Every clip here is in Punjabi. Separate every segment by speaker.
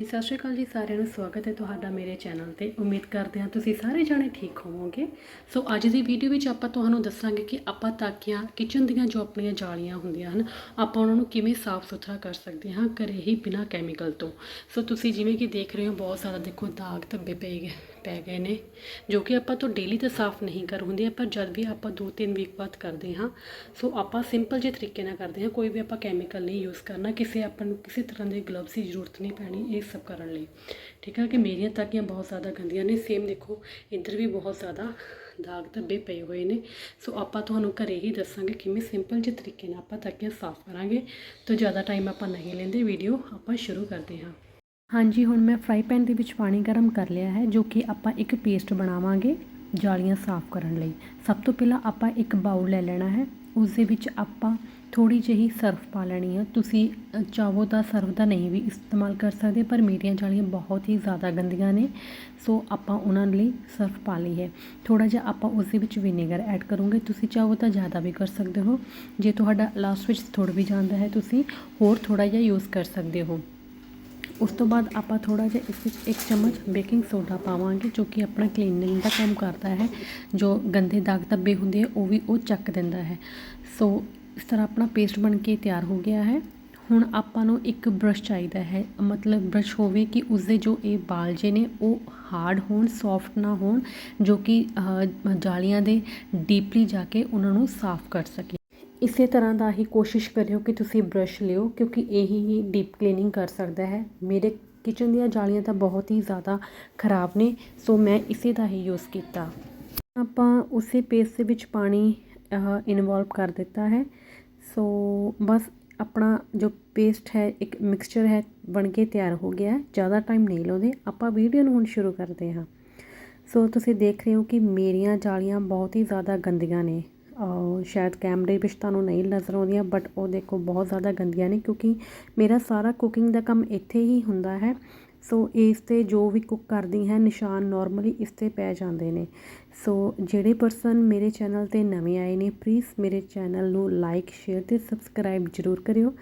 Speaker 1: ਸਤਿ ਸ਼੍ਰੀ ਅਕਾਲ ਜੀ ਸਾਰਿਆਂ ਨੂੰ, ਸਵਾਗਤ ਹੈ ਤੁਹਾਡਾ ਮੇਰੇ ਚੈਨਲ ਤੇ। ਉਮੀਦ ਕਰਦੇ ਹਾਂ ਤੁਸੀਂ ਸਾਰੇ ਜਾਣੇ ਠੀਕ ਹੋਵੋਗੇ। ਸੋ ਅੱਜ ਦੀ ਵੀਡੀਓ ਵਿੱਚ ਆਪਾਂ ਤੁਹਾਨੂੰ ਦੱਸਾਂਗੇ ਕਿ ਆਪਾਂ ਤਾਕੀਆਂ, ਕਿਚਨ ਦੀਆਂ ਜੋ ਆਪਣੀਆਂ ਜਾਲੀਆਂ ਹੁੰਦੀਆਂ ਹਨ, ਆਪਾਂ ਉਹਨਾਂ ਨੂੰ ਕਿਵੇਂ ਸਾਫ਼ ਸੁਥਰਾ ਕਰ ਸਕਦੇ ਹਾਂ ਘਰੇ ਹੀ ਬਿਨਾਂ ਕੈਮੀਕਲ ਤੋਂ। ਸੋ ਤੁਸੀਂ ਜਿਵੇਂ ਕਿ ਦੇਖ ਰਹੇ ਹੋ, ਬਹੁਤ ਜ਼ਿਆਦਾ ਦੇਖੋ ਦਾਗ ਧੱਬੇ ਪਏ ਗਏ ਪੈ ਗਏ ਨੇ, ਜੋ ਕਿ ਆਪਾਂ ਤੋਂ ਡੇਲੀ ਤਾਂ ਸਾਫ਼ ਨਹੀਂ ਕਰ ਹੁੰਦੇ ਪਰ ਜਦ ਵੀ ਆਪਾਂ 2-3 ਵੀਕ ਬਾਅਦ ਕਰਦੇ ਹਾਂ, ਸੋ ਆਪਾਂ ਸਿੰਪਲ ਜਿਹੇ ਤਰੀਕੇ ਨਾਲ ਕਰਦੇ ਹਾਂ, ਕੋਈ ਵੀ ਆਪਾਂ ਕੈਮੀਕਲ ਨਹੀਂ ਯੂਜ਼ ਕਰਨਾ, ਕਿਸੇ ਆਪਾਂ ਨੂੰ ਕਿਸੇ ਤਰ੍ਹਾਂ ਦੇ ਗਲਵਸ ਦੀ ਜ਼ਰੂਰਤ ਨਹੀਂ ਪੈਣੀ ਇਸ ਸਭ ਕਰਨ ਲਈ। ਠੀਕ ਹੈ ਕਿ ਮੇਰੀਆਂ ਤਾਕੀਆਂ ਬਹੁਤ ਜ਼ਿਆਦਾ ਗੰਦੀਆਂ ਨੇ। ਸੇਮ ਦੇਖੋ, ਇੱਧਰ ਵੀ ਬਹੁਤ ਜ਼ਿਆਦਾ ਦਾਗ ਧੱਬੇ ਪਏ ਹੋਏ ਨੇ। ਸੋ ਆਪਾਂ ਤੁਹਾਨੂੰ ਘਰੇ ਹੀ ਦੱਸਾਂਗੇ ਕਿਵੇਂ ਸਿੰਪਲ ਜਿਹੇ ਤਰੀਕੇ ਨਾਲ ਆਪਾਂ ਤਾਕੀਆਂ ਸਾਫ਼ ਕਰਾਂਗੇ। ਤਾਂ ਜ਼ਿਆਦਾ ਟਾਈਮ ਆਪਾਂ ਨਹੀਂ ਲੈਂਦੇ। ਵੀਡੀਓ ਆਪਾਂ ਸ਼ੁਰੂ ਕਰਦੇ ਹਾਂ। ਹਾਂਜੀ, ਹੁਣ ਮੈਂ ਫਰਾਈ ਪੈਨ ਦੇ ਵਿੱਚ ਪਾਣੀ ਗਰਮ ਕਰ ਲਿਆ ਹੈ, ਜੋ ਕਿ ਆਪਾਂ ਇੱਕ ਪੇਸਟ ਬਣਾਵਾਂਗੇ ਜਾਲੀਆਂ ਸਾਫ਼ ਕਰਨ ਲਈ। ਸਭ ਤੋਂ ਪਹਿਲਾਂ ਆਪਾਂ ਇੱਕ ਬਾਉਲ ਲੈ ਲੈਣਾ ਹੈ। ਉਸ ਦੇ ਵਿੱਚ ਆਪਾਂ ਥੋੜ੍ਹੀ ਜਿਹੀ ਸਰਫ ਪਾ ਲੈਣੀ ਹੈ ਤੁਸੀਂ ਅ, ਚਾਹੋ ਤਾਂ ਸਰਫ ਦਾ ਨਹੀਂ ਵੀ ਇਸਤੇਮਾਲ ਕਰ ਸਕਦੇ ਪਰ ਮੇਰੀਆਂ ਜਾਲੀਆਂ ਬਹੁਤ ਹੀ ਜ਼ਿਆਦਾ ਗੰਦੀਆਂ ਨੇ। ਸੋ ਆਪਾਂ ਉਹਨਾਂ ਲਈ ਸਰਫ ਪਾ ਲਈ ਹੈ। ਥੋੜਾ ਜਿਹਾ ਆਪਾਂ ਉਸ ਦੇ ਵਿੱਚ ਵਿਨੇਗਰ ਐਡ ਕਰੋਗੇ। ਤੁਸੀਂ ਚਾਹੋ ਤਾਂ ਜ਼ਿਆਦਾ ਵੀ ਕਰ ਸਕਦੇ ਹੋ। ਜੇ ਤੁਹਾਡਾ ਲਾਸਟ ਵਿੱਚ ਥੋੜਾ ਵੀ ਜਾਂਦਾ ਹੈ ਤੁਸੀਂ ਹੋਰ ਥੋੜਾ ਜਿਹਾ ਯੂਜ਼ ਕਰ ਸਕਦੇ ਹੋ। ਉਸ ਤੋਂ ਬਾਅਦ ਆਪਾਂ ਥੋੜਾ ਜਿਹਾ ਇਸ ਵਿੱਚ ਇੱਕ ਚਮਚ ਬੇਕਿੰਗ ਸੋਡਾ ਪਾਵਾਂਗੇ ਜੋ ਕਿ ਆਪਣਾ ਕਲੀਨਿੰਗ ਦਾ ਕੰਮ ਕਰਦਾ ਹੈ। ਜੋ ਗੰਦੇ ਦਾਗ ਧੱਬੇ ਹੁੰਦੇ ਆ ਉਹ ਵੀ ਉਹ ਚੱਕ ਦਿੰਦਾ ਹੈ। ਸੋ ਇਸ ਤਰ੍ਹਾਂ ਆਪਣਾ ਪੇਸਟ ਬਣ ਕੇ ਤਿਆਰ ਹੋ ਗਿਆ ਹੈ। ਹੁਣ ਆਪਾਂ ਨੂੰ ਇੱਕ ਬ੍ਰਸ਼ ਚਾਹੀਦਾ ਹੈ। ਮਤਲਬ ਬ੍ਰਸ਼ ਹੋਵੇ ਕਿ ਉਸਦੇ ਜੋ ਇਹ ਬਾਲ ਜੇ ਨੇ, ਉਹ ਹਾਰਡ ਹੋਣ ਸੌਫਟ ਨਾ ਹੋਣ, ਜੋ ਕਿ ਜਾਲੀਆਂ ਦੇ ਡੀਪਲੀ ਜਾ ਕੇ ਉਹਨਾਂ ਨੂੰ ਸਾਫ਼ ਕਰ ਸਕੇ। ਇਸੇ ਤਰ੍ਹਾਂ ਦਾ ਹੀ ਕੋਸ਼ਿਸ਼ ਕਰਿਓ ਕਿ ਤੁਸੀਂ ਬ੍ਰਸ਼ ਲਿਓ, ਕਿਉਂਕਿ ਇਹੀ ਹੀ ਡੀਪ ਕਲੀਨਿੰਗ ਕਰ ਸਕਦਾ ਹੈ। ਮੇਰੇ ਕਿਚਨ ਦੀਆਂ ਜਾਲੀਆਂ ਤਾਂ ਬਹੁਤ ਹੀ ਜ਼ਿਆਦਾ ਖਰਾਬ ਨੇ, ਸੋ ਮੈਂ ਇਸੇ ਦਾ ਹੀ ਯੂਜ਼ ਕੀਤਾ। ਆਪਾਂ ਉਸੇ ਪੇਸਟ ਦੇ ਵਿੱਚ ਪਾਣੀ ਇਨਵੋਲਵ ਕਰ ਦਿੱਤਾ ਹੈ। ਸੋ ਬਸ ਆਪਣਾ ਜੋ ਪੇਸਟ ਹੈ, ਇੱਕ ਮਿਕਸਚਰ ਹੈ, ਬਣ ਕੇ ਤਿਆਰ ਹੋ ਗਿਆ ਜ਼ਿਆਦਾ ਟਾਈਮ ਨਹੀਂ ਲਾਉਂਦੇ। ਆਪਾਂ ਵੀਡੀਓ ਨੂੰ ਹੁਣ ਸ਼ੁਰੂ ਕਰਦੇ ਹਾਂ। ਸੋ ਤੁਸੀਂ ਦੇਖ ਰਹੇ ਹੋ ਕਿ ਮੇਰੀਆਂ ਜਾਲੀਆਂ ਬਹੁਤ ਹੀ ਜ਼ਿਆਦਾ ਗੰਦੀਆਂ ਨੇ। ਸ਼ਾਇਦ ਕੈਮਰੇ ਵਿੱਚ ਤੁਹਾਨੂੰ ਨਹੀਂ ਨਜ਼ਰ ਆਉਂਦੀਆਂ ਬਟ ਉਹ ਦੇਖੋ ਬਹੁਤ ਜ਼ਿਆਦਾ ਗੰਦੀਆਂ ਨੇ ਕਿਉਂਕਿ ਮੇਰਾ ਸਾਰਾ ਕੁਕਿੰਗ ਦਾ ਕੰਮ ਇੱਥੇ ਹੀ ਹੁੰਦਾ ਹੈ। ਸੋ ਇਸ 'ਤੇ ਜੋ ਵੀ ਕੁੱਕ ਕਰਦੀ ਹੈ, ਨਿਸ਼ਾਨ ਨੋਰਮਲੀ ਇਸ 'ਤੇ ਪੈ ਜਾਂਦੇ ਨੇ। ਸੋ ਜਿਹੜੇ ਪਰਸਨ ਮੇਰੇ ਚੈਨਲ 'ਤੇ ਨਵੇਂ ਆਏ ਨੇ ਪਲੀਜ਼ ਮੇਰੇ ਚੈਨਲ ਨੂੰ ਲਾਈਕ ਸ਼ੇਅਰ ਤੇ ਸਬਸਕ੍ਰਾਈਬ ਜ਼ਰੂਰ ਕਰਿਓ।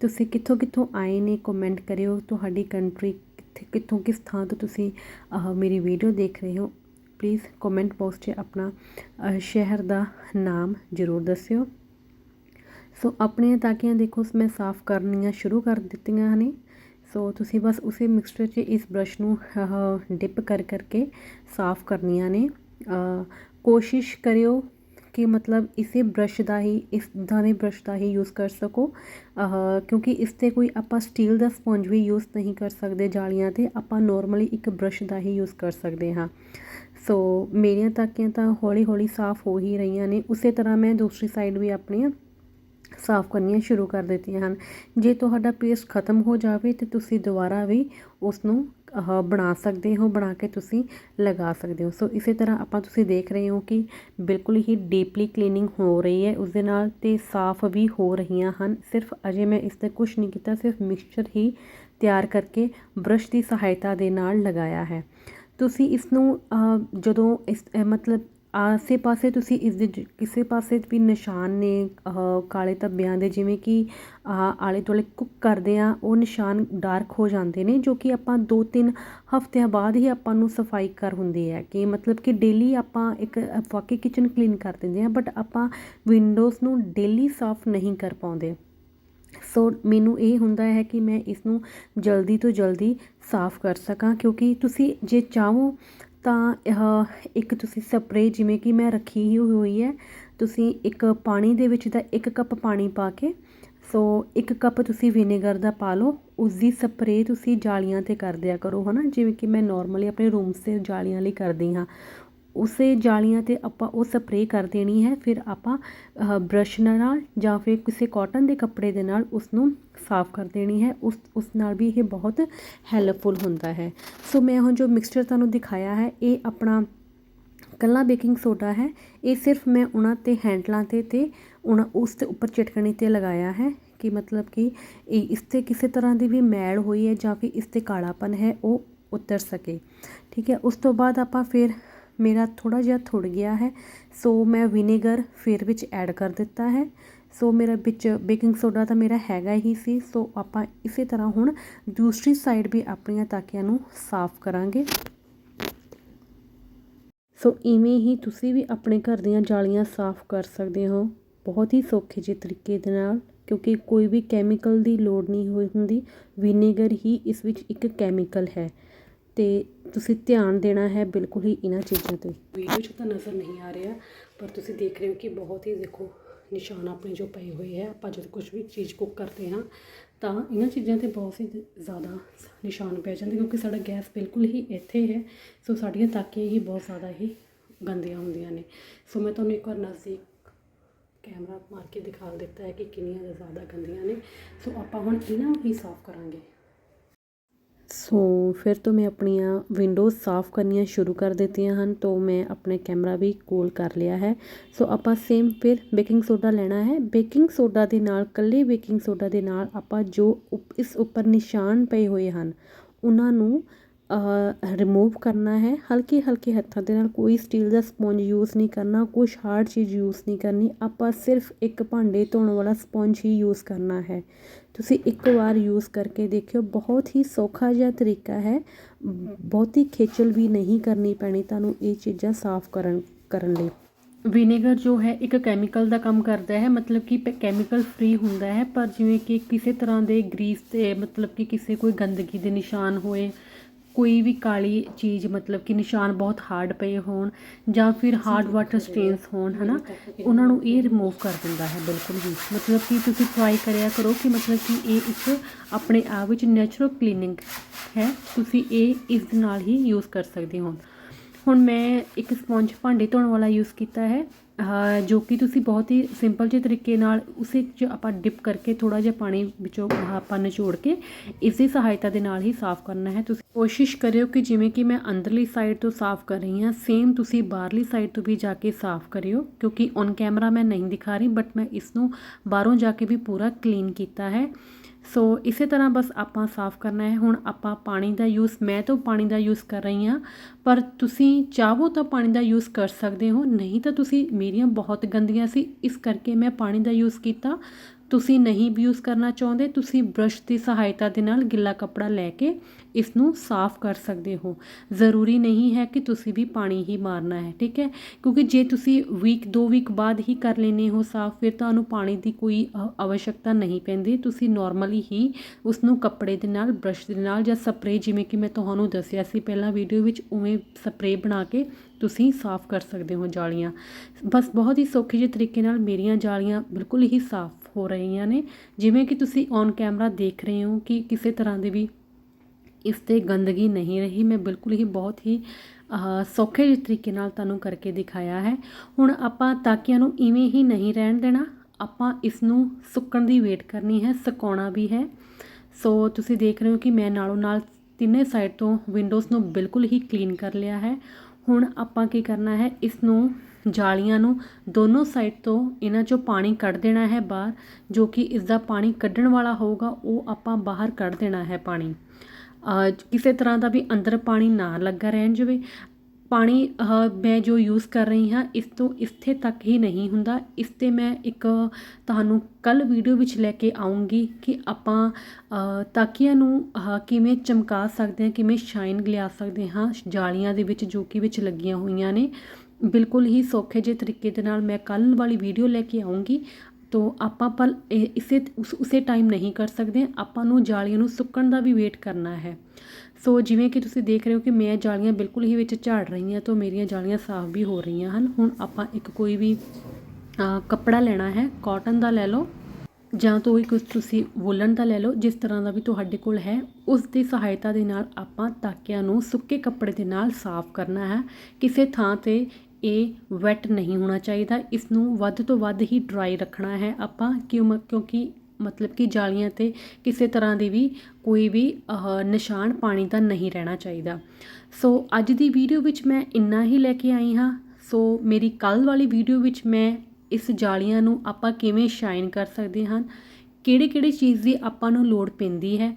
Speaker 1: ਤੁਸੀਂ ਕਿੱਥੋਂ ਕਿੱਥੋਂ ਆਏ ਨੇ ਕਮੈਂਟ ਕਰਿਓ। ਤੁਹਾਡੀ ਕੰਟਰੀ ਕਿੱਥੇ ਕਿੱਥੋਂ ਕਿਸ ਥਾਂ ਤੋਂ ਤੁਸੀਂ ਮੇਰੀ ਵੀਡੀਓ ਦੇਖ ਰਹੇ ਹੋ। ਪਲੀਜ਼ ਕਮੈਂਟ ਬਾਕਸ 'ਚ ਆਪਣਾ ਸ਼ਹਿਰ ਦਾ ਨਾਮ ਜ਼ਰੂਰ ਦੱਸਿਓ। ਸੋ ਆਪਣੀਆਂ ਤਾਕੀਆਂ ਦੇਖੋ, ਮੈਂ ਸਾਫ਼ ਕਰਨੀਆਂ ਸ਼ੁਰੂ ਕਰ ਦਿੱਤੀਆਂ ਨੇ। ਸੋ ਤੁਸੀਂ ਬਸ ਉਸੇ ਮਿਕਸਚਰ 'ਚ ਇਸ ਬ੍ਰਸ਼ ਨੂੰ ਡਿਪ ਕਰ ਕਰਕੇ ਸਾਫ਼ ਕਰਨੀਆਂ ਨੇ। ਕੋਸ਼ਿਸ਼ ਕਰਿਓ ਕਿ ਮਤਲਬ ਇਸੇ ਬ੍ਰਸ਼ ਦਾ ਹੀ, ਇਸ ਦਾਣੇ ਬ੍ਰਸ਼ ਦਾ ਹੀ ਯੂਜ਼ ਕਰ ਸਕੋ। ਕਿਉਂਕਿ ਇਸ 'ਤੇ ਕੋਈ ਆਪਾਂ ਸਟੀਲ ਦਾ ਸਪੰਜ ਵੀ ਯੂਜ਼ ਨਹੀਂ ਕਰ ਸਕਦੇ ਜਾਲੀਆਂ 'ਤੇ, ਆਪਾਂ ਨਾਰਮਲੀ ਇੱਕ ਬ੍ਰਸ਼ ਦਾ ਹੀ ਯੂਜ਼ ਕਰ ਸਕਦੇ ਹਾਂ। ਸੋ ਮੇਰੀਆਂ ਤਾਕੀਆਂ ਤਾਂ ਹੌਲੀ ਹੌਲੀ ਸਾਫ਼ ਹੋ ਹੀ ਰਹੀਆਂ ਨੇ। ਉਸੇ ਤਰ੍ਹਾਂ ਮੈਂ ਦੂਸਰੀ ਸਾਈਡ ਵੀ ਆਪਣੀਆਂ ਸਾਫ਼ ਕਰਨੀਆਂ ਸ਼ੁਰੂ ਕਰ ਦਿੱਤੀਆਂ ਹਨ। ਜੇ ਤੁਹਾਡਾ ਪੇਸਟ ਖਤਮ ਹੋ ਜਾਵੇ ਤੇ ਤੁਸੀਂ ਦੁਬਾਰਾ ਵੀ ਉਸ ਨੂੰ ਆਹ, ਬਣਾ ਸਕਦੇ ਹੋ, ਬਣਾ ਕੇ ਤੁਸੀਂ ਲਗਾ ਸਕਦੇ ਹੋ। ਸੋ ਇਸੇ ਤਰ੍ਹਾਂ ਆਪਾਂ ਤੁਸੀਂ ਦੇਖ ਰਹੇ ਹੋ ਕਿ ਬਿਲਕੁਲ ਹੀ ਡੀਪਲੀ ਕਲੀਨਿੰਗ ਹੋ ਰਹੀ ਹੈ। ਉਸ ਦੇ ਨਾਲ ਤੇ ਸਾਫ਼ ਵੀ ਹੋ ਰਹੀਆਂ ਹਨ। ਸਿਰਫ ਅਜੇ ਮੈਂ ਇਸ ਤੇ ਕੁਝ ਨਹੀਂ ਕੀਤਾ, ਸਿਰਫ ਮਿਕਸਚਰ ਹੀ ਤਿਆਰ ਕਰਕੇ ਬ੍ਰਸ਼ ਦੀ ਸਹਾਇਤਾ ਦੇ ਨਾਲ ਲਗਾਇਆ ਹੈ। ਤੁਸੀਂ ਇਸ ਨੂੰ ਜਦੋਂ ਇਸ ਮਤਲਬ ਆਸੇ ਪਾਸੇ ਤੁਸੀਂ ਇਸਦੇ ਜ- ਕਿਸੇ ਪਾਸੇ ਵੀ ਨਿਸ਼ਾਨ ਨੇ ਕਾਲੇ ਧੱਬਿਆਂ ਦੇ ਜਿਵੇਂ ਕਿ ਆਲੇ ਦੁਆਲੇ ਕੁੱਕ ਕਰਦੇ ਹਾਂ ਉਹ ਨਿਸ਼ਾਨ ਡਾਰਕ ਹੋ ਜਾਂਦੇ ਨੇ, ਜੋ ਕਿ ਆਪਾਂ 2-3 ਹਫ਼ਤਿਆਂ ਬਾਅਦ ਹੀ ਆਪਾਂ ਨੂੰ ਸਫ਼ਾਈ ਕਰ ਹੁੰਦੀ ਹੈ ਕਿ ਮਤਲਬ ਕਿ ਡੇਲੀ ਆਪਾਂ ਇੱਕ ਵਾਕਈ ਕਿਚਨ ਕਲੀਨ ਕਰ ਦਿੰਦੇ ਹਾਂ ਬਟ ਆਪਾਂ ਵਿੰਡੋਜ਼ ਨੂੰ ਡੇਲੀ ਸਾਫ਼ ਨਹੀਂ ਕਰ ਪਾਉਂਦੇ। ਸੋ ਮੈਨੂੰ ਇਹ ਹੁੰਦਾ ਹੈ ਕਿ ਮੈਂ ਇਸ ਨੂੰ ਜਲਦੀ ਤੋਂ ਜਲਦੀ ਸਾਫ਼ ਕਰ ਸਕਾਂ, ਕਿਉਂਕਿ ਤੁਸੀਂ ਜੇ ਚਾਹੋ ਤਾਂ ਇੱਕ ਤੁਸੀਂ ਸਪਰੇਅ ਜਿਵੇਂ ਕਿ ਮੈਂ ਰੱਖੀ ਹੀ ਹੋਈ ਹੈ, ਤੁਸੀਂ ਇੱਕ ਪਾਣੀ ਦੇ ਵਿੱਚ ਦਾ ਇੱਕ ਕੱਪ ਪਾਣੀ ਪਾ ਕੇ, ਸੋ ਇੱਕ ਕੱਪ ਤੁਸੀਂ ਵਿਨੇਗਰ ਦਾ ਪਾ ਲਓ ਉਸ ਦੀ ਸਪਰੇਅ ਤੁਸੀਂ ਜਾਲੀਆਂ ਤੇ ਕਰ ਦਿਆ ਕਰੋ ਨਾ ਜਿਵੇਂ ਕਿ ਮੈਂ ਨੋਰਮਲੀ ਆਪਣੇ ਰੂਮਸ ਤੇ ਜਾਲੀਆਂ ਲਈ ਕਰਦੀ ਹਾਂ। ਉਸੇ ਜਾਲੀਆਂ ਤੇ ਆਪਾਂ ਉਹ ਸਪਰੇਅ ਕਰ ਦੇਣੀ ਹੈ, ਫਿਰ ਆਪਾਂ ਬ੍ਰਸ਼ ਨਾਲ ਜਾਂ ਫਿਰ ਕਿਸੇ ਕੋਟਨ ਦੇ ਕੱਪੜੇ ਦੇ ਨਾਲ ਉਸਨੂੰ ਸਾਫ਼ ਕਰ ਦੇਣੀ ਹੈ। ਉਸ ਉਸ ਨਾਲ ਵੀ ਇਹ ਬਹੁਤ ਹੈਲਪਫੁਲ ਹੁੰਦਾ ਹੈ। ਸੋ ਮੈਂ ਹੁਣ ਜੋ ਮਿਕਸਚਰ ਤੁਹਾਨੂੰ ਦਿਖਾਇਆ ਹੈ, ਇਹ ਆਪਣਾ ਕੱਲਾ ਬੇਕਿੰਗ ਸੋਡਾ ਹੈ। ਇਹ ਸਿਰਫ ਮੈਂ ਉਹਨਾਂ ਤੇ ਹੈਂਡਲਾਂ ਤੇ ਤੇ ਉਹਨਾਂ ਉਸ ਦੇ ਉੱਪਰ ਚਟਕਣੀ ਤੇ ਲਗਾਇਆ ਹੈ ਕਿ ਮਤਲਬ ਕਿ ਇਹ ਇਸ ਤੇ ਕਿਸੇ ਤਰ੍ਹਾਂ ਦੀ ਵੀ ਮੈਲ ਹੋਈ ਹੈ ਜਾਂ ਫਿਰ ਇਸ ਤੇ ਕਾਲਾਪਨ ਹੈ, ਉਹ ਉਤਰ ਸਕੇ। ਠੀਕ ਹੈ, ਉਸ ਤੋਂ ਬਾਅਦ ਆਪਾਂ ਫਿਰ ਮੇਰਾ ਥੋੜ੍ਹਾ ਜਿਹਾ ਥੁੜ ਗਿਆ ਹੈ, ਸੋ ਮੈਂ ਵਿਨੇਗਰ ਫਿਰ ਵਿੱਚ ਐਡ ਕਰ ਦਿੱਤਾ ਹੈ। ਸੋ ਮੇਰਾ ਵਿੱਚ ਬੇਕਿੰਗ ਸੋਡਾ ਤਾਂ ਮੇਰਾ ਹੈਗਾ ਹੀ ਸੀ, ਸੋ ਆਪਾਂ ਇਸੇ ਤਰ੍ਹਾਂ ਹੁਣ ਦੂਸਰੀ ਸਾਈਡ ਵੀ ਆਪਣੀਆਂ ਤਾਕੀਆਂ ਨੂੰ ਸਾਫ਼ ਕਰਾਂਗੇ। ਸੋ ਇਵੇਂ ਹੀ ਤੁਸੀਂ ਵੀ ਆਪਣੇ ਘਰ ਦੀਆਂ ਜਾਲੀਆਂ ਸਾਫ਼ ਕਰ ਸਕਦੇ ਹੋ, ਬਹੁਤ ਹੀ ਸੌਖੇ ਜਿਹੇ ਤਰੀਕੇ ਦੇ ਨਾਲ, ਕਿਉਂਕਿ ਕੋਈ ਵੀ ਕੈਮੀਕਲ ਦੀ ਲੋੜ ਨਹੀਂ ਹੋਈ ਹੁੰਦੀ, ਵਿਨੇਗਰ ਹੀ ਇਸ ਵਿੱਚ ਇੱਕ ਕੈਮੀਕਲ ਹੈ। ਅਤੇ ਤੁਸੀਂ ਧਿਆਨ ਦੇਣਾ ਹੈ ਬਿਲਕੁਲ ਹੀ ਇਹਨਾਂ ਚੀਜ਼ਾਂ ਤੇ। ਵੀਡੀਓ 'ਚ ਤਾਂ ਨਜ਼ਰ ਨਹੀਂ ਆ ਰਿਹਾ, ਪਰ ਤੁਸੀਂ ਦੇਖ ਰਹੇ ਹੋ ਕਿ ਬਹੁਤ ਹੀ ਦੇਖੋ ਨਿਸ਼ਾਨ ਆਪਣੇ ਜੋ ਪਏ ਹੋਏ ਹੈ। ਆਪਾਂ ਜਦੋਂ ਕੁਝ ਵੀ ਚੀਜ਼ ਕੁੱਕ ਕਰਦੇ ਹਾਂ, ਤਾਂ ਇਹਨਾਂ ਚੀਜ਼ਾਂ ਤੇ ਬਹੁਤ ਹੀ ਜ਼ਿਆਦਾ ਨਿਸ਼ਾਨ ਪੈ ਜਾਂਦੇ ਕਿਉਂਕਿ ਸਾਡਾ ਗੈਸ ਬਿਲਕੁਲ ਹੀ ਇੱਥੇ ਹੈ, ਸੋ ਸਾਡੀਆਂ ਤਾਕੀਆਂ ਹੀ ਬਹੁਤ ਜ਼ਿਆਦਾ ਹੀ ਗੰਦੀਆਂ ਹੁੰਦੀਆਂ ਨੇ। ਸੋ ਮੈਂ ਤੁਹਾਨੂੰ ਇੱਕ ਵਾਰ ਨਜ਼ਦੀਕ ਕੈਮਰਾ ਮਾਰ ਕੇ ਦਿਖਾ ਦਿੱਤਾ ਹੈ ਕਿ ਕਿੰਨੀਆਂ ਜ਼ਿਆਦਾ ਗੰਦੀਆਂ ਨੇ। ਸੋ ਆਪਾਂ ਹੁਣ ਇਹਨਾਂ ਨੂੰ ਹੀ ਸਾਫ਼ ਕਰਾਂਗੇ। ਸੋ ਫਿਰ ਤੋਂ ਮੈਂ ਆਪਣੀਆਂ ਵਿੰਡੋਜ਼ ਸਾਫ਼ ਕਰਨੀਆਂ ਸ਼ੁਰੂ ਕਰ ਦਿੱਤੀਆਂ ਹਨ, ਤੋਂ ਮੈਂ ਆਪਣੇ ਕੈਮਰਾ ਵੀ ਕੋਲ ਕਰ ਲਿਆ ਹੈ। ਸੋ ਆਪਾਂ ਸੇਮ ਫਿਰ ਬੇਕਿੰਗ ਸੋਡਾ ਲੈਣਾ ਹੈ। ਬੇਕਿੰਗ ਸੋਡਾ ਦੇ ਨਾਲ ਕੱਲੇ ਬੇਕਿੰਗ ਸੋਡਾ ਦੇ ਨਾਲ ਆਪਾਂ ਜੋ ਉਪ- ਇਸ ਉੱਪਰ ਨਿਸ਼ਾਨ ਪਏ ਹੋਏ ਹਨ, ਉਹਨਾਂ ਨੂੰ ਰਿਮੂਵ ਕਰਨਾ ਹੈ। ਹਲਕੇ ਹਲਕੇ ਹੱਥਾਂ ਦੇ ਨਾਲ ਕੋਈ ਸਟੀਲ ਦਾ ਸਪੰਜ ਯੂਜ਼ ਨਹੀਂ ਕਰਨਾ, ਕੁਛ ਹਾਰਡ ਚੀਜ਼ ਯੂਜ਼ ਨਹੀਂ ਕਰਨੀ। ਆਪਾਂ ਸਿਰਫ ਇੱਕ ਭਾਂਡੇ ਧੋਣ ਵਾਲਾ ਸਪੰਜ ਹੀ ਯੂਜ਼ ਕਰਨਾ ਹੈ। ਤੁਸੀਂ ਇੱਕ ਵਾਰ ਯੂਜ਼ ਕਰਕੇ ਦੇਖਿਓ, ਬਹੁਤ ਹੀ ਸੌਖਾ ਜਿਹਾ ਤਰੀਕਾ ਹੈ। ਬਹੁਤੀ ਖੇਚਲ ਵੀ ਨਹੀਂ ਕਰਨੀ ਪੈਣੀ ਤੁਹਾਨੂੰ ਇਹ ਚੀਜ਼ਾਂ ਸਾਫ਼ ਕਰਨ ਕਰਨ ਲਈ। ਵਿਨੇਗਰ ਜੋ ਹੈ, ਇੱਕ ਕੈਮੀਕਲ ਦਾ ਕੰਮ ਕਰਦਾ ਹੈ। ਮਤਲਬ ਕਿ ਕੈਮੀਕਲ ਫ੍ਰੀ ਹੁੰਦਾ ਹੈ। ਪਰ ਜਿਵੇਂ ਕਿ ਕਿਸੇ ਤਰ੍ਹਾਂ ਦੇ ਗਰੀਸ ਤੇ, ਮਤਲਬ ਕਿ ਕਿਸੇ ਕੋਈ ਗੰਦਗੀ ਦੇ ਨਿਸ਼ਾਨ ਹੋਏ ਕੋਈ ਵੀ ਕਾਲੀ ਚੀਜ਼, ਮਤਲਬ ਕਿ ਨਿਸ਼ਾਨ ਬਹੁਤ ਹਾਰਡ ਪਏ ਹੋਣ ਜਾਂ ਫਿਰ ਹਾਰਡ ਵਾਟਰ ਸਟੇਨਸ ਹੋਣ, ਹਨਾ, ਉਹਨਾਂ ਨੂੰ ਇਹ ਰਿਮੂਵ ਕਰ ਦਿੰਦਾ ਹੈ, ਬਿਲਕੁਲ ਹੀ ਮਤਲਬ ਕਿ ਤੁਸੀਂ ਟਰਾਈ ਕਰਿਆ ਕਰੋ ਕਿ ਮਤਲਬ ਕਿ ਇਹ ਇੱਕ ਆਪਣੇ ਆਪ ਵਿੱਚ ਨੈਚੁਰਲ ਕਲੀਨਿੰਗ ਹੈ, ਤੁਸੀਂ ਇਹ ਇਸ ਦੇ ਨਾਲ ਹੀ ਯੂਜ਼ ਕਰ ਸਕਦੇ ਹੋ ਹੁਣ ਮੈਂ ਇੱਕ ਸਪੰਜ ਭਾਂਡੇ ਧੋਣ ਵਾਲਾ ਯੂਜ਼ ਕੀਤਾ ਹੈ। ਜੋ ਕਿ ਤੁਸੀਂ ਬਹੁਤ ਹੀ ਸਿੰਪਲ ਜਿਹੇ ਤਰੀਕੇ ਨਾਲ ਉਸੇ 'ਚ ਆਪਾਂ ਡਿਪ ਕਰਕੇ ਥੋੜਾ ਜਿਹਾ ਪਾਣੀ ਵਿੱਚੋਂ ਆਪਾਂ ਨਿਚੋੜ ਕੇ ਇਸ ਦੀ ਸਹਾਇਤਾ ਦੇ ਨਾਲ ਹੀ ਸਾਫ਼ ਕਰਨਾ ਹੈ। ਤੁਸੀਂ ਕੋਸ਼ਿਸ਼ ਕਰਿਓ ਕਿ ਜਿਵੇਂ ਕਿ ਮੈਂ ਅੰਦਰਲੀ ਸਾਈਡ ਤੋਂ ਸਾਫ਼ ਕਰ ਰਹੀ ਹਾਂ ਸੇਮ ਤੁਸੀਂ ਬਾਹਰਲੀ ਸਾਈਡ ਤੋਂ ਵੀ ਜਾ ਕੇ ਸਾਫ਼ ਕਰਿਓ, ਕਿਉਂਕਿ ਔਨ ਕੈਮਰਾ ਮੈਂ ਨਹੀਂ ਦਿਖਾ ਰਹੀ ਬਟ ਮੈਂ ਇਸ ਨੂੰ ਬਾਹਰੋਂ ਜਾ ਕੇ ਵੀ ਪੂਰਾ ਕਲੀਨ ਕੀਤਾ ਹੈ। ਸੋ ਇਸੇ ਤਰ੍ਹਾਂ ਬਸ ਆਪਾਂ ਸਾਫ਼ ਕਰਨਾ ਹੈ। ਹੁਣ ਆਪਾਂ ਪਾਣੀ ਦਾ ਯੂਜ਼ ਮੈਂ ਤਾਂ ਪਾਣੀ ਦਾ ਯੂਜ਼ ਕਰ ਰਹੀ ਹਾਂ। ਪਰ ਤੁਸੀਂ ਚਾਹੋ ਤਾਂ ਪਾਣੀ ਦਾ ਯੂਜ਼ ਕਰ ਸਕਦੇ ਹੋ। ਨਹੀਂ ਤਾਂ ਤੁਸੀਂ, ਮੇਰੀਆਂ ਬਹੁਤ ਗੰਦੀਆਂ ਸੀ। ਇਸ ਕਰਕੇ ਮੈਂ ਪਾਣੀ ਦਾ ਯੂਜ਼ ਕੀਤਾ। ਤੁਸੀਂ ਨਹੀਂ ਵੀ ਯੂਜ਼ ਕਰਨਾ ਚਾਹੁੰਦੇ, ਤੁਸੀਂ ਬ੍ਰਸ਼ ਦੀ ਸਹਾਇਤਾ ਦੇ ਨਾਲ ਗਿੱਲਾ ਕੱਪੜਾ ਲੈ ਕੇ ਇਸ ਨੂੰ ਸਾਫ਼ ਕਰ ਸਕਦੇ ਹੋ। ਜ਼ਰੂਰੀ ਨਹੀਂ ਹੈ ਕਿ ਤੁਸੀਂ ਵੀ ਪਾਣੀ ਹੀ ਮਾਰਨਾ ਹੈ, ਠੀਕ ਹੈ? ਕਿਉਂਕਿ ਜੇ ਤੁਸੀਂ ਵੀਕ 2 ਵੀਕ ਬਾਅਦ ਹੀ ਕਰ ਲੈਨੇ ਹੋ ਸਾਫ਼, ਫਿਰ ਤੁਹਾਨੂੰ ਪਾਣੀ ਦੀ ਕੋਈ ਅਵਸ਼ਕਤਾ ਨਹੀਂ ਪੈਂਦੀ। ਤੁਸੀਂ ਨਾਰਮਲੀ ਹੀ ਉਸ ਨੂੰ ਕੱਪੜੇ ਦੇ ਨਾਲ ਬ੍ਰਸ਼ ਦੇ ਨਾਲ ਜਾਂ ਸਪਰੇਅ ਜਿਵੇਂ ਕਿ ਮੈਂ ਤੁਹਾਨੂੰ ਦੱਸਿਆ ਸੀ ਪਹਿਲਾਂ ਵੀਡੀਓ ਵਿੱਚ, ਉਵੇਂ ਸਪਰੇਅ ਬਣਾ ਕੇ ਤੁਸੀਂ ਸਾਫ਼ ਕਰ ਸਕਦੇ ਹੋ ਜਾਲੀਆਂ। ਬਸ ਬਹੁਤ ਹੀ ਸੌਖੇ ਜਿਹੇ ਤਰੀਕੇ ਨਾਲ ਮੇਰੀਆਂ ਜਾਲੀਆਂ ਬਿਲਕੁਲ ਹੀ ਸਾਫ਼ ਹੋ ਰਹੀਆਂ ਨੇ। ਜਿਵੇਂ ਕਿ ਤੁਸੀਂ ਔਨ ਕੈਮਰਾ ਦੇਖ ਰਹੇ ਹੋ ਕਿ ਕਿਸੇ ਤਰ੍ਹਾਂ ਦੇ ਵੀ ਇਸ ਤੇ ਗੰਦਗੀ ਨਹੀਂ ਰਹੀ। ਮੈਂ ਬਿਲਕੁਲ ਹੀ ਬਹੁਤ ਹੀ ਸੌਖੇ ਜਿਹੇ ਤਰੀਕੇ ਨਾਲ ਤੁਹਾਨੂੰ ਕਰਕੇ ਦਿਖਾਇਆ ਹੈ। ਹੁਣ ਆਪਾਂ ਤਾਕੀਆਂ ਨੂੰ ਇਵੇਂ ਹੀ ਨਹੀਂ ਰਹਿਣ ਦੇਣਾ। ਆਪਾਂ ਇਸ ਨੂੰ ਸੁੱਕਣ ਦੀ ਵੇਟ ਕਰਨੀ ਹੈ, ਸੁਕਾਉਣਾ ਵੀ ਹੈ। ਸੋ ਤੁਸੀਂ ਦੇਖ ਰਹੇ ਹੋ ਕਿ ਮੈਂ ਨਾਲੋਂ ਨਾਲ ਤਿੰਨੇ ਸਾਈਡ ਤੋਂ ਵਿੰਡੋਜ਼ ਨੂੰ ਬਿਲਕੁਲ ਹੀ ਕਲੀਨ ਕਰ ਲਿਆ ਹੈ। ਹੁਣ ਆਪਾਂ ਕੀ ਕਰਨਾ ਹੈ, ਇਸ ਨੂੰ ਜਾਲੀਆਂ ਨੂੰ ਦੋਨੋਂ ਸਾਈਡ ਤੋਂ ਇਹਨਾਂ ਚੋਂ ਪਾਣੀ ਕੱਢ ਦੇਣਾ ਹੈ ਬਾਹਰ, ਜੋ ਕਿ ਇਸ ਦਾ ਪਾਣੀ ਕੱਢਣ ਵਾਲਾ ਹੋਊਗਾ, ਉਹ ਆਪਾਂ ਬਾਹਰ ਕੱਢ ਦੇਣਾ ਹੈ ਪਾਣੀ। ਕਿਸੇ ਤਰ੍ਹਾਂ ਦਾ ਵੀ ਅੰਦਰ ਪਾਣੀ ਨਾ ਲੱਗਾ ਰਹਿਣ ਜਾਵੇ। ਪਾਣੀ ਮੈਂ ਜੋ ਯੂਜ਼ ਕਰ ਰਹੀ ਹਾਂ, ਇਸ ਤੋਂ ਇੱਥੇ ਤੱਕ ਹੀ ਨਹੀਂ ਹੁੰਦਾ। ਇਸ ਤੇ ਮੈਂ ਇੱਕ ਤੁਹਾਨੂੰ ਕੱਲ ਵੀਡੀਓ ਵਿੱਚ ਲੈ ਕੇ ਆਉਂਗੀ ਕਿ ਆਪਾਂ ਤਾਕੀਆਂ ਨੂੰ ਕਿਵੇਂ ਚਮਕਾ ਸਕਦੇ ਹਾਂ, ਕਿਵੇਂ ਸ਼ਾਈਨ ਲਿਆ ਸਕਦੇ ਹਾਂ, ਜਾਲੀਆਂ ਦੇ ਵਿੱਚ ਜੋ ਕਿ ਵਿੱਚ ਲੱਗੀਆਂ ਹੋਈਆਂ ਨੇ। ਬਿਲਕੁਲ ਹੀ ਸੌਖੇ ਜਿਹੇ ਤਰੀਕੇ ਦੇ ਨਾਲ ਮੈਂ ਕੱਲ ਵਾਲੀ ਵੀਡੀਓ ਲੈ ਕੇ ਆਉਂਗੀ ਤੋ ਆਪਾਂ ਪਲ ਇਹ- ਇਸੇ ਉਸੇ ਟਾਈਮ ਨਹੀਂ ਕਰ ਸਕਦੇ। ਆਪਾਂ ਨੂੰ ਜਾਲੀਆਂ ਨੂੰ ਸੁੱਕਣ ਦਾ ਵੀ ਵੇਟ ਕਰਨਾ ਹੈ। ਸੋ ਜਿਵੇਂ ਕਿ ਤੁਸੀਂ ਦੇਖ ਰਹੇ ਹੋ ਕਿ ਮੈਂ ਜਾਲੀਆਂ ਬਿਲਕੁਲ ਹੀ ਵਿੱਚ ਝਾੜ ਰਹੀ ਹਾਂ, ਤਾਂ ਮੇਰੀਆਂ ਜਾਲੀਆਂ ਸਾਫ਼ ਵੀ ਹੋ ਰਹੀਆਂ ਹਨ। ਹੁਣ ਆਪਾਂ ਇੱਕ ਕੋਈ ਵੀ ਕੱਪੜਾ ਲੈਣਾ ਹੈ ਕਾਟਨ ਦਾ ਲੈ ਲਓ। ਜਾਂ ਤੋਂ ਹੀ ਤੁਸੀਂ ਵੂਲਨ ਦਾ ਲੈ ਲਓ, ਜਿਸ ਤਰ੍ਹਾਂ ਦਾ ਵੀ ਤੁਹਾਡੇ ਕੋਲ ਹੈ, ਉਸ ਦੀ ਸਹਾਇਤਾ ਦੇ ਨਾਲ ਆਪਾਂ ਤਾਕਿਆਂ ਨੂੰ ਸੁੱਕੇ ਕੱਪੜੇ ਦੇ ਨਾਲ ਸਾਫ਼ ਕਰਨਾ ਹੈ। ਕਿਸੇ ਥਾਂ ਤੇ ਇਹ ਵੈਟ ਨਹੀਂ ਹੋਣਾ ਚਾਹੀਦਾ ਇਸ ਨੂੰ ਵੱਧ ਤੋਂ ਵੱਧ ਹੀ ਡਰਾਈ ਰੱਖਣਾ ਹੈ ਆਪਾਂ, ਕਿਉਂ ਕਿਉਂਕਿ ਮਤਲਬ ਕਿ ਜਾਲੀਆਂ ਤੇ ਕਿਸੇ ਤਰ੍ਹਾਂ ਦੀ ਵੀ ਕੋਈ ਵੀ ਨਿਸ਼ਾਨ ਪਾਣੀ ਦਾ ਨਹੀਂ ਰਹਿਣਾ ਚਾਹੀਦਾ। ਸੋ ਅੱਜ ਦੀ ਵੀਡੀਓ ਵਿੱਚ ਮੈਂ ਇੰਨਾ ਹੀ ਲੈ ਕੇ ਆਈ ਹਾਂ। ਸੋ ਮੇਰੀ ਕੱਲ ਵਾਲੀ ਵੀਡੀਓ ਵਿੱਚ ਮੈਂ ਇਸ ਜਾਲੀਆਂ ਨੂੰ ਆਪਾਂ ਕਿਵੇਂ ਸ਼ਾਈਨ ਕਰ ਸਕਦੇ ਹਾਂ? ਕਿਹੜੇ ਕਿਹੜੇ ਚੀਜ਼ ਦੀ ਆਪਾਂ ਨੂੰ ਲੋੜ ਪੈਂਦੀ ਹੈ?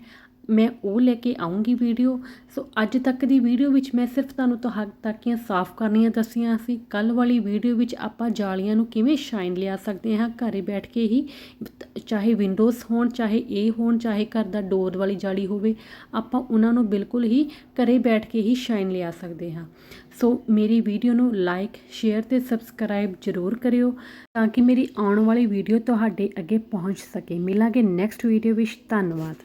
Speaker 1: ਮੈਂ ਉਹ ਲੈ ਕੇ ਆਉਂਗੀ ਵੀਡੀਓ ਸੋ ਅੱਜ ਤੱਕ ਦੀ ਵੀਡੀਓ ਵਿੱਚ ਮੈਂ ਸਿਰਫ ਤੁਹਾਨੂੰ ਤੁਹਾ ਤਾਕੀਆਂ ਸਾਫ਼ ਕਰਨੀਆਂ ਦੱਸੀਆਂ ਸੀ। ਕੱਲ ਵਾਲੀ ਵੀਡੀਓ ਵਿੱਚ ਆਪਾਂ ਜਾਲੀਆਂ ਨੂੰ ਕਿਵੇਂ ਸ਼ਾਈਨ ਲਿਆ ਸਕਦੇ ਹਾਂ? ਘਰੇ ਬੈਠ ਕੇ ਹੀ, ਚਾਹੇ ਵਿੰਡੋਜ਼ ਹੋਣ, ਚਾਹੇ ਇਹ ਹੋਣ, ਚਾਹੇ ਘਰ ਦਾ ਡੋਰ ਵਾਲੀ ਜਾਲੀ ਹੋਵੇ, ਆਪਾਂ ਉਹਨਾਂ ਨੂੰ ਬਿਲਕੁਲ ਹੀ ਘਰੇ ਬੈਠ ਕੇ ਹੀ ਸ਼ਾਈਨ ਲਿਆ ਸਕਦੇ ਹਾਂ। ਸੋ ਮੇਰੀ ਵੀਡੀਓ ਨੂੰ ਲਾਈਕ ਸ਼ੇਅਰ ਤੇ ਸਬਸਕ੍ਰਾਈਬ ਜ਼ਰੂਰ ਕਰਿਓ ਤਾਂ ਕਿ ਮੇਰੀ ਆਉਣ ਵਾਲੀ ਵੀਡੀਓ ਤੁਹਾਡੇ ਅੱਗੇ ਪਹੁੰਚ ਸਕੇ। ਮਿਲਾਂਗੇ ਨੈਕਸਟ ਵੀਡੀਓ ਵਿੱਚ। ਧੰਨਵਾਦ।